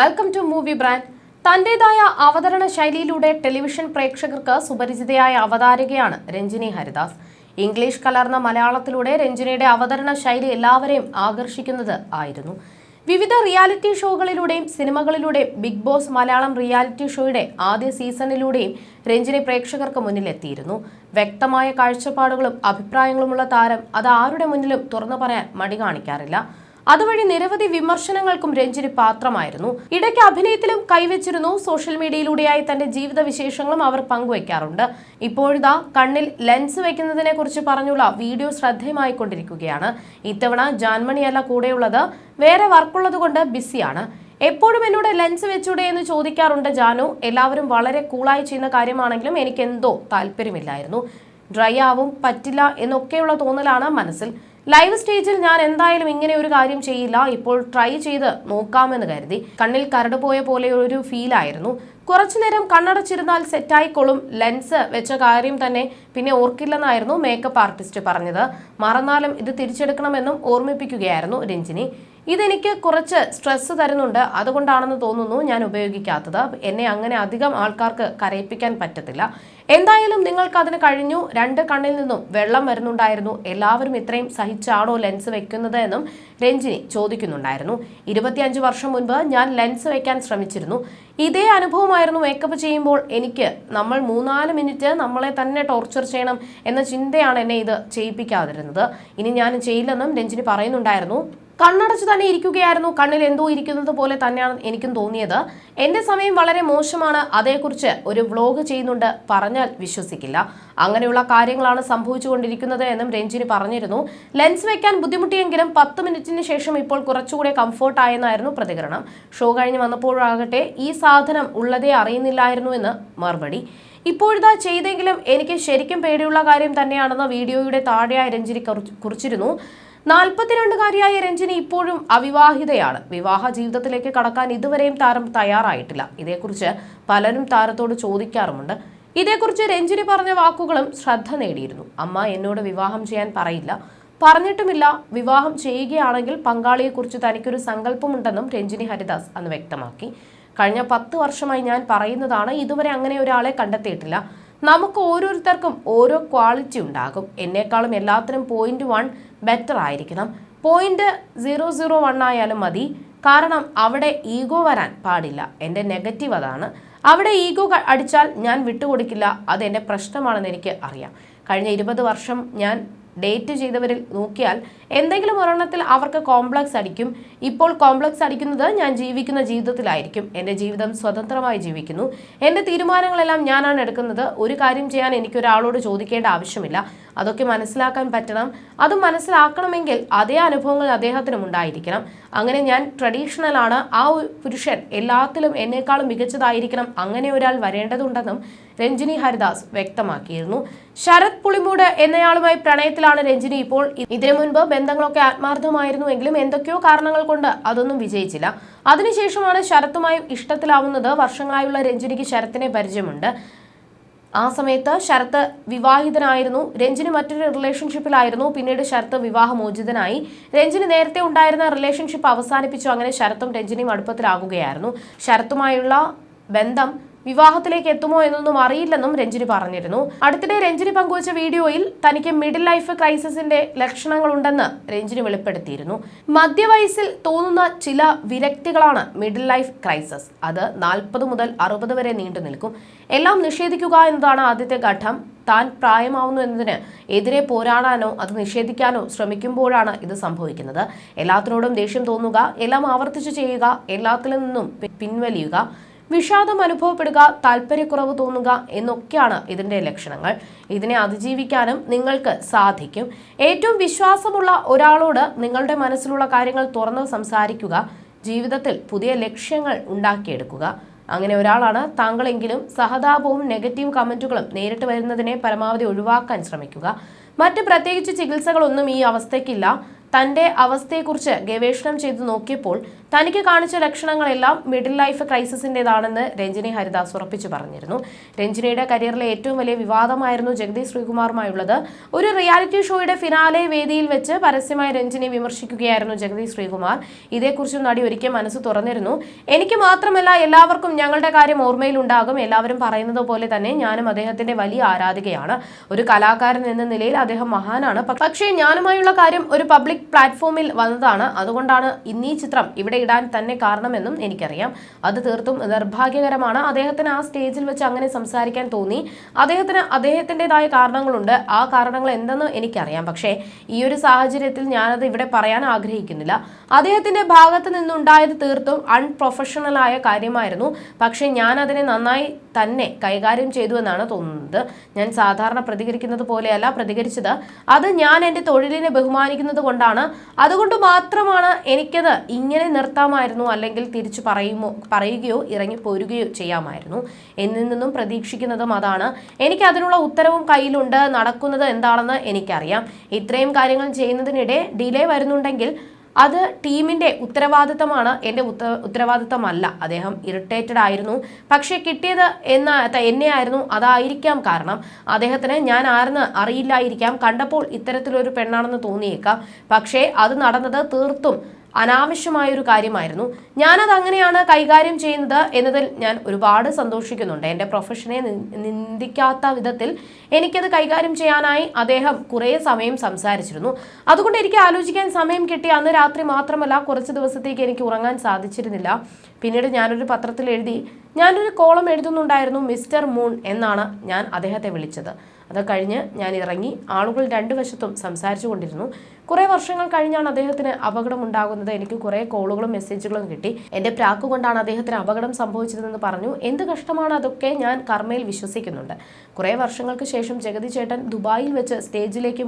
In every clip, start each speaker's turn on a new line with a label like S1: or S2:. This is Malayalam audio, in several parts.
S1: വെൽക്കം ടു മൂവി ബ്രാൻഡ് തന്റേതായ അവതരണ ശൈലിയിലൂടെ ടെലിവിഷൻ പ്രേക്ഷകർക്ക് സുപരിചിതയായ അവതാരകയാണ് രഞ്ജിനി ഹരിദാസ്. ഇംഗ്ലീഷ് കലർന്ന മലയാളത്തിലൂടെ രഞ്ജിനിയുടെ അവതരണ ശൈലി എല്ലാവരെയും ആകർഷിക്കുന്നത് ആയിരുന്നു. വിവിധ റിയാലിറ്റി ഷോകളിലൂടെയും സിനിമകളിലൂടെയും ബിഗ് ബോസ് മലയാളം റിയാലിറ്റി ഷോയുടെ ആദ്യ സീസണിലൂടെയും രഞ്ജിനി പ്രേക്ഷകർക്ക് മുന്നിലെത്തിയിരുന്നു. വ്യക്തമായ കാഴ്ചപ്പാടുകളും അഭിപ്രായങ്ങളുമുള്ള താരം അത് ആരുടെ മുന്നിലും തുറന്നു പറയാൻ മടി കാണിക്കാറില്ല. അതുവഴി നിരവധി വിമർശനങ്ങൾക്കും രഞ്ജിനി പാത്രമായിരുന്നു. ഇടയ്ക്ക് അഭിനയത്തിലും കൈവച്ചിരുന്നു. സോഷ്യൽ മീഡിയയിലൂടെയായി തന്റെ ജീവിത വിശേഷങ്ങളും അവർ പങ്കുവയ്ക്കാറുണ്ട്. ഇപ്പോഴിതാ കണ്ണിൽ ലെൻസ് വെക്കുന്നതിനെ കുറിച്ച് പറഞ്ഞുള്ള വീഡിയോ ശ്രദ്ധേയമായിക്കൊണ്ടിരിക്കുകയാണ്. ഇത്തവണ ജാൻമണിയല്ല കൂടെയുള്ളത്. വേറെ വർക്കുള്ളത് കൊണ്ട് ബിസിയാണ്. എപ്പോഴും എന്നോട് ലെൻസ് വെച്ചൂടെ എന്ന് ചോദിക്കാറുണ്ട് ജാനു. എല്ലാവരും വളരെ കൂളായി ചെയ്യുന്ന കാര്യമാണെങ്കിലും എനിക്ക് എന്തോ താല്പര്യമില്ലായിരുന്നു. ഡ്രൈ ആവും പറ്റില്ല എന്നൊക്കെയുള്ള തോന്നലാണ് മനസ്സിൽ. ലൈവ് സ്റ്റേജിൽ ഞാൻ എന്തായാലും ഇങ്ങനെ ഒരു കാര്യം ചെയ്യില്ല. ഇപ്പോൾ ട്രൈ ചെയ്ത് നോക്കാമെന്ന് കരുതി. കണ്ണിൽ കരട് പോയ പോലെ ഒരു ഫീൽ ആയിരുന്നു. കുറച്ചു നേരം കണ്ണടച്ചിരുന്നാൽ സെറ്റായിക്കൊള്ളും ലെൻസ് വെച്ച കാര്യം തന്നെ പിന്നെ ഓർക്കില്ലെന്നായിരുന്നു മേക്കപ്പ് ആർട്ടിസ്റ്റ് പറഞ്ഞത്. മറന്നാലും ഇത് തിരിച്ചെടുക്കണമെന്നും ഓർമ്മിപ്പിക്കുകയായിരുന്നു രഞ്ജിനി. ഇതെനിക്ക് കുറച്ച് സ്ട്രെസ് തരുന്നുണ്ട്. അതുകൊണ്ടാണെന്ന് തോന്നുന്നു ഞാൻ ഉപയോഗിക്കാത്തത്. എന്നെ അങ്ങനെ അധികം ആൾക്കാർക്ക് കരയിപ്പിക്കാൻ പറ്റത്തില്ല. എന്തായാലും നിങ്ങൾക്ക് അതിന് കഴിഞ്ഞു. രണ്ട് കണ്ണിൽ നിന്നും വെള്ളം വരുന്നുണ്ടായിരുന്നു. എല്ലാവരും ഇത്രയും സഹിച്ചാണോ ലെൻസ് വെക്കുന്നത് എന്നും രഞ്ജിനി ചോദിക്കുന്നുണ്ടായിരുന്നു. ഇരുപത്തിയഞ്ച് വർഷം മുൻപ് ഞാൻ ലെൻസ് വെക്കാൻ ശ്രമിച്ചിരുന്നു. ഇതേ അനുഭവമായിരുന്നു മേക്കപ്പ് ചെയ്യുമ്പോൾ എനിക്ക്. നമ്മൾ മൂന്നാൽ മിനിറ്റ് നമ്മളെ തന്നെ ടോർച്ചർ ചെയ്യണം എന്ന ചിന്തയാണ് എന്നെ ഇത് ചെയ്യിപ്പിക്കാതിരുന്നത്. ഇനി ഞാൻ ചെയ്യില്ലെന്നും രഞ്ജിനി പറയുന്നുണ്ടായിരുന്നു. കണ്ണടച്ച് തന്നെ ഇരിക്കുകയായിരുന്നു. കണ്ണിൽ എന്തോ ഇരിക്കുന്നത് പോലെ തന്നെയാണ് എനിക്കും തോന്നിയത്. എന്റെ സമയം വളരെ മോശമാണ്. അതേക്കുറിച്ച് ഒരു വ്ലോഗ് ചെയ്യുന്നുണ്ട് പറഞ്ഞാൽ വിശ്വസിക്കില്ല. അങ്ങനെയുള്ള കാര്യങ്ങളാണ് സംഭവിച്ചുകൊണ്ടിരിക്കുന്നത് എന്നും രഞ്ജിനി പറഞ്ഞിരുന്നു. ലെൻസ് വെക്കാൻ ബുദ്ധിമുട്ടിയെങ്കിലും പത്ത് മിനിറ്റിന് ശേഷം ഇപ്പോൾ കുറച്ചുകൂടെ കംഫോർട്ട് ആയെന്നായിരുന്നു പ്രതികരണം. ഷോ കഴിഞ്ഞ് വന്നപ്പോഴാകട്ടെ ഈ സാധനം ഉള്ളതേ അറിയുന്നില്ലായിരുന്നു എന്ന് മറുപടി. ഇപ്പോഴിതാ ചെയ്തെങ്കിലും എനിക്ക് ശരിക്കും പേടിയുള്ള കാര്യം തന്നെയാണെന്ന് വീഡിയോയുടെ താഴെയായി രഞ്ജിനി കുറിച്ച്- കുറിച്ചിരുന്നു. നാൽപ്പത്തിരണ്ടുകാരിയായ രഞ്ജിനി ഇപ്പോഴും അവിവാഹിതയാണ്. വിവാഹ ജീവിതത്തിലേക്ക് കടക്കാൻ ഇതുവരെയും താരം തയ്യാറായിട്ടില്ല. ഇതേക്കുറിച്ച് പലരും താരത്തോട് ചോദിക്കാറുമുണ്ട്. ഇതേക്കുറിച്ച് രഞ്ജിനി പറഞ്ഞ വാക്കുകളും ശ്രദ്ധ നേടിയിരുന്നു. അമ്മ എന്നോട് വിവാഹം ചെയ്യാൻ പറയില്ല. പറഞ്ഞിട്ടുമില്ല. വിവാഹം ചെയ്യുകയാണെങ്കിൽ പങ്കാളിയെക്കുറിച്ച് തനിക്കൊരു സങ്കല്പമുണ്ടെന്നും രഞ്ജിനി ഹരിദാസ് അന്ന് വ്യക്തമാക്കി. കഴിഞ്ഞ പത്ത് വർഷമായി ഞാൻ പറയുന്നതാണ് ഇതുവരെ അങ്ങനെ ഒരാളെ കണ്ടെത്തിയിട്ടില്ല. നമുക്ക് ഓരോരുത്തർക്കും ഓരോ ക്വാളിറ്റി ഉണ്ടാകും. എന്നെക്കാളും എല്ലാത്തിനും പോയിന്റ് വൺ ബെറ്റർ ആയിരിക്കണം. പോയിന്റ് സീറോ സീറോ വൺ ആയാലും മതി. കാരണം അവിടെ ഈഗോ വരാൻ പാടില്ല. എന്റെ നെഗറ്റീവ് അതാണ്. അവിടെ ഈഗോ അടിച്ചാൽ ഞാൻ വിട്ടുകൊടുക്കില്ല. അത് എന്റെ പ്രശ്നമാണെന്ന് എനിക്ക് അറിയാം. കഴിഞ്ഞ ഇരുപത് വർഷം ഞാൻ ഡേറ്റ് ചെയ്തവരിൽ നോക്കിയാൽ എന്തെങ്കിലും ഒരെണ്ണത്തിൽ അവർക്ക് കോംപ്ലക്സ് അടിക്കും. ഇപ്പോൾ കോംപ്ലക്സ് അടിക്കുന്നത് ഞാൻ ജീവിക്കുന്ന ജീവിതത്തിലായിരിക്കും. എന്റെ ജീവിതം സ്വതന്ത്രമായി ജീവിക്കുന്നു. എന്റെ തീരുമാനങ്ങളെല്ലാം ഞാനാണ് എടുക്കുന്നത്. ഒരു കാര്യം ചെയ്യാൻ എനിക്കൊരാളോട് ചോദിക്കേണ്ട ആവശ്യമില്ല. അതൊക്കെ മനസ്സിലാക്കാൻ പറ്റണം. അത് മനസ്സിലാക്കണമെങ്കിൽ അതേ അനുഭവങ്ങൾ അദ്ദേഹത്തിനും ഉണ്ടായിരിക്കണം. അങ്ങനെ ഞാൻ ട്രഡീഷണൽ ആണ്. ആ പുരുഷൻ എല്ലാത്തിലും എന്നേക്കാളും മികച്ചതായിരിക്കണം അങ്ങനെ ഒരാൾ വരേണ്ടതുണ്ടെന്നും രഞ്ജിനി ഹരിദാസ് വ്യക്തമാക്കിയിരുന്നു. ശരത് പുളിമൂട് എന്നയാളുമായി പ്രണയത്തിലാണ് രഞ്ജിനി ഇപ്പോൾ. ഇതിനു മുൻപ് ബന്ധങ്ങളൊക്കെ ആത്മാർത്ഥമായിരുന്നുവെങ്കിലും എന്തൊക്കെയോ കാരണങ്ങൾ കൊണ്ട് അതൊന്നും വിജയിച്ചില്ല. അതിനുശേഷമാണ് ശരത്തുമായി ഇഷ്ടത്തിലാവുന്നത്. വർഷങ്ങളായുള്ള രഞ്ജിനിക്ക് ശരത്തിനെ പരിചയമുണ്ട്. ആ സമയത്ത് ശരത്ത് വിവാഹിതനായിരുന്നു. രഞ്ജിന് മറ്റൊരു റിലേഷൻഷിപ്പിലായിരുന്നു പിന്നീട് ശരത്ത് വിവാഹമോചിതനായി. രഞ്ജിന് നേരത്തെ ഉണ്ടായിരുന്ന റിലേഷൻഷിപ്പ് അവസാനിപ്പിച്ചു. അങ്ങനെ ശരത്തും രഞ്ജിനിയും അടുപ്പത്തിലാവുകയായിരുന്നു. ശരത്തുമായുള്ള ബന്ധം വിവാഹത്തിലേക്ക് എത്തുമോ എന്നൊന്നും അറിയില്ലെന്നും രഞ്ജിനി പറഞ്ഞിരുന്നു. അടുത്തിടെ രഞ്ജിനി പങ്കുവച്ച വീഡിയോയിൽ തനിക്ക് മിഡിൽ ലൈഫ് ക്രൈസിസിന്റെ ലക്ഷണങ്ങളുണ്ടെന്ന് രഞ്ജിനി വെളിപ്പെടുത്തിയിരുന്നു. മധ്യവയസ്സിൽ തോന്നുന്ന ചില വിരക്തികളാണ് മിഡിൽ ലൈഫ് ക്രൈസിസ്. അത് നാൽപ്പത് മുതൽ അറുപത് വരെ നീണ്ടു നിൽക്കും. എല്ലാം നിഷേധിക്കുക എന്നതാണ് ആദ്യത്തെ ഘട്ടം. താൻ പ്രായമാവുന്നു എന്നതിന് എതിരെ പോരാടാനോ അത് നിഷേധിക്കാനോ ശ്രമിക്കുമ്പോഴാണ് ഇത് സംഭവിക്കുന്നത്. എല്ലാത്തിനോടും ദേഷ്യം തോന്നുക എല്ലാം ആവർത്തിച്ചു ചെയ്യുക എല്ലാത്തിൽ നിന്നും പിൻവലിയുക. വിഷാദം അനുഭവപ്പെടുക താല്പര്യക്കുറവ് തോന്നുക എന്നൊക്കെയാണ് ഇതിന്റെ ലക്ഷണങ്ങൾ. ഇതിനെ അതിജീവിക്കാനും നിങ്ങൾക്ക് സാധിക്കും. ഏറ്റവും വിശ്വാസമുള്ള ഒരാളോട് നിങ്ങളുടെ മനസ്സിലുള്ള കാര്യങ്ങൾ തുറന്ന് സംസാരിക്കുക ജീവിതത്തിൽ പുതിയ ലക്ഷ്യങ്ങൾ ഉണ്ടാക്കിയെടുക്കുക. അങ്ങനെ ഒരാളാണ് താങ്കളെങ്കിലും സഹതാപവും നെഗറ്റീവ് കമന്റുകളും നേരിട്ട് വരുന്നതിനെ പരമാവധി ഒഴിവാക്കാൻ ശ്രമിക്കുക. മറ്റ് പ്രത്യേകിച്ച് ചികിത്സകളൊന്നും ഈ അവസ്ഥയ്ക്കില്ല. തന്റെ അവസ്ഥയെക്കുറിച്ച് ഗവേഷണം ചെയ്തു നോക്കിയപ്പോൾ തനിക്ക് കാണിച്ച ലക്ഷണങ്ങളെല്ലാം മിഡിൽ ലൈഫ് ക്രൈസിസിന്റെതാണെന്ന് രഞ്ജിനി ഹരിദാസ് ഉറപ്പിച്ചു പറഞ്ഞിരുന്നു. രഞ്ജിനിയുടെ കരിയറിലെ ഏറ്റവും വലിയ വിവാദമായിരുന്നു ജഗദീഷ് ശ്രീകുമാറുമായുള്ളത്. ഒരു റിയാലിറ്റി ഷോയുടെ ഫിനാലെ വേദിയിൽ വെച്ച് പരസ്യമായി രഞ്ജിനി വിമർശിക്കുകയായിരുന്നു ജഗദീഷ് ശ്രീകുമാർ. ഇതേക്കുറിച്ചും നടി ഒരിക്കൽ മനസ്സ് തുറന്നിരുന്നു. എനിക്ക് മാത്രമല്ല എല്ലാവർക്കും ഞങ്ങളുടെ കാര്യം ഓർമ്മയിലുണ്ടാകും. എല്ലാവരും പറയുന്നത് പോലെ തന്നെ ഞാനും അദ്ദേഹത്തിന്റെ വലിയ ആരാധികയാണ്. ഒരു കലാകാരൻ എന്ന നിലയിൽ അദ്ദേഹം മഹാനാണ്. പക്ഷേ ഞാനുമായുള്ള കാര്യം ഒരു പബ്ലിക് പ്ലാറ്റ്ഫോമിൽ വന്നതാണ്. അതുകൊണ്ടാണ് ഇന്നീ ചിത്രം ഇവിടെ ഇടാൻ തന്നെ കാരണമെന്നും എനിക്കറിയാം. അത് തീർത്തും നിർഭാഗ്യകരമാണ്. അദ്ദേഹത്തിന് ആ സ്റ്റേജിൽ വെച്ച് അങ്ങനെ സംസാരിക്കാൻ തോന്നി. അദ്ദേഹത്തിന് അദ്ദേഹത്തിന്റെതായ കാരണങ്ങളുണ്ട്. ആ കാരണങ്ങൾ എന്തെന്ന് എനിക്കറിയാം. പക്ഷേ ഈ ഒരു സാഹചര്യത്തിൽ ഞാനത് ഇവിടെ പറയാൻ ആഗ്രഹിക്കുന്നില്ല. അദ്ദേഹത്തിന്റെ ഭാഗത്ത് നിന്നുണ്ടായത് തീർത്തും അൺപ്രൊഫഷണലായ കാര്യമായിരുന്നു. പക്ഷേ ഞാൻ അതിനെ നന്നായി തന്നെ കൈകാര്യം ചെയ്തു എന്നാണ് തോന്നുന്നത്. ഞാൻ സാധാരണ പ്രതികരിക്കുന്നത് പോലെയല്ല പ്രതികരിച്ചത്. അത് ഞാൻ എന്റെ തൊഴിലിനെ ബഹുമാനിക്കുന്നത് കൊണ്ടാണ്. അതുകൊണ്ട് മാത്രമാണ് എനിക്കത് ഇങ്ങനെ നിർത്താമായിരുന്നു അല്ലെങ്കിൽ തിരിച്ചു പറയുമോ പറയുകയോ ഇറങ്ങി പോരുകയോ ചെയ്യാമായിരുന്നു. എന്നിൽ നിന്നും പ്രതീക്ഷിക്കുന്നതും അതാണ്. എനിക്ക് അതിനുള്ള ഉത്തരവും കയ്യിലുണ്ട്. നടക്കുന്നത് എന്താണെന്ന് എനിക്കറിയാം. ഇത്രയും കാര്യങ്ങൾ ചെയ്യുന്നതിനിടെ ഡിലേ വരുന്നുണ്ടെങ്കിൽ അത് ടീമിന്റെ ഉത്തരവാദിത്തമാണ്. എന്റെ ഉത്ത ഉത്തരവാദിത്തമല്ല. അദ്ദേഹം ഇറിറ്റേറ്റഡ് ആയിരുന്നു. പക്ഷേ കിട്ടിയത് എന്ന എന്നെ എന്നെയായിരുന്നു. അതായിരിക്കാം കാരണം. അദ്ദേഹത്തിന് ഞാൻ ആരെന്ന് അറിയില്ലായിരിക്കാം. കണ്ടപ്പോൾ ഇത്തരത്തിലൊരു പെണ്ണാണെന്ന് തോന്നിയേക്കാം. പക്ഷേ അത് നടന്നത് തീർത്തും അനാവശ്യമായൊരു കാര്യമായിരുന്നു. ഞാനത് അങ്ങനെയാണ് കൈകാര്യം ചെയ്യുന്നത് എന്നതിൽ ഞാൻ ഒരുപാട് സന്തോഷിക്കുന്നുണ്ട്. എന്റെ പ്രൊഫഷനെ നിന്ദിക്കാത്ത വിധത്തിൽ എനിക്കത് കൈകാര്യം ചെയ്യാനായി അദ്ദേഹം കുറേ സമയം സംസാരിച്ചിരുന്നു. അതുകൊണ്ട് എനിക്ക് ആലോചിക്കാൻ സമയം കിട്ടി. അന്ന് രാത്രി മാത്രമല്ല കുറച്ച് ദിവസത്തേക്ക് എനിക്ക് ഉറങ്ങാൻ സാധിച്ചിരുന്നില്ല. പിന്നീട് ഞാനൊരു പത്രത്തിൽ എഴുതി ഞാനൊരു കോളം എഴുതുന്നുണ്ടായിരുന്നു മിസ്റ്റർ മൂൺ എന്നാണ് ഞാൻ അദ്ദേഹത്തെ വിളിച്ചത്. അത് കഴിഞ്ഞ് ഞാൻ ഇറങ്ങി ആളുകൾ രണ്ടു വശത്തും സംസാരിച്ചു കൊണ്ടിരുന്നു. കുറേ വർഷങ്ങൾ കഴിഞ്ഞാണ് അദ്ദേഹത്തിന് അപകടം ഉണ്ടാകുന്നത് എനിക്ക് കുറേ കോളുകളും മെസ്സേജുകളും കിട്ടി. എന്റെ പ്രാക്ക് കൊണ്ടാണ് അദ്ദേഹത്തിന് അപകടം സംഭവിച്ചതെന്ന് പറഞ്ഞു. എന്ത് കഷ്ടമാണ് അതൊക്കെ ഞാൻ കർമ്മയിൽ വിശ്വസിക്കുന്നുണ്ട്. കുറേ വർഷങ്ങൾക്ക് ശേഷം ജഗതി ചേട്ടൻ ദുബായിൽ വെച്ച് സ്റ്റേജിലേക്ക്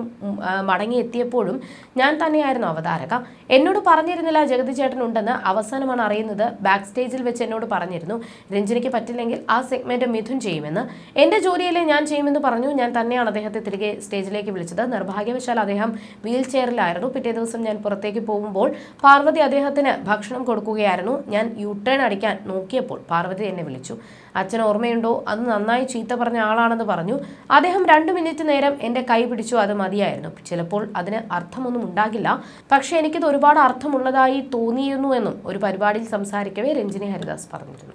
S1: മടങ്ങിയെത്തിയപ്പോഴും ഞാൻ തന്നെയായിരുന്നു അവതാരക. എന്നോട് പറഞ്ഞിരുന്നില്ല ജഗതി ചേട്ടൻ ഉണ്ടെന്ന്. അവസാനമാണ് അറിയുന്നത് ബാക്ക് സ്റ്റേജിൽ വെച്ച് എന്നോട് പറഞ്ഞിരുന്നു. രഞ്ജനിക്ക് പറ്റില്ലെങ്കിൽ ആ സെഗ്മെന്റ് മിഥുൻ ചെയ്യുമെന്ന്. എന്റെ ജോലിയിലെ ഞാൻ ചെയ്യുമെന്ന് പറഞ്ഞു. ഞാൻ തന്നെയാണ് അദ്ദേഹത്തെ തിരികെ സ്റ്റേജിലേക്ക് വിളിച്ചത്. നിർഭാഗ്യവശാൽ അദ്ദേഹം വീൽ ചെയറിലായിരുന്നു പിറ്റേ ദിവസം ഞാൻ പുറത്തേക്ക് പോകുമ്പോൾ പാർവതി അദ്ദേഹത്തിന് ഭക്ഷണം കൊടുക്കുകയായിരുന്നു. ഞാൻ യു ടേൺ അടിക്കാൻ നോക്കിയപ്പോൾ പാർവതി എന്നെ വിളിച്ചു. അച്ഛൻ ഓർമ്മയുണ്ടോ? അത് നന്നായി ചീത്ത പറഞ്ഞ ആളാണെന്ന് പറഞ്ഞു. അദ്ദേഹം രണ്ട് മിനിറ്റ് നേരം എന്റെ കൈ പിടിച്ചു അത് മതിയായിരുന്നു. ചിലപ്പോൾ അതിന് അർത്ഥമൊന്നും ഉണ്ടാകില്ല. പക്ഷേ എനിക്കിത് ഒരുപാട് അർത്ഥമുള്ളതായി തോന്നിയിരുന്നു എന്നും ഒരു പരിപാടിയിൽ സംസാരിക്കവേ രഞ്ജിനി ഹരിദാസ് പറഞ്ഞിരുന്നു.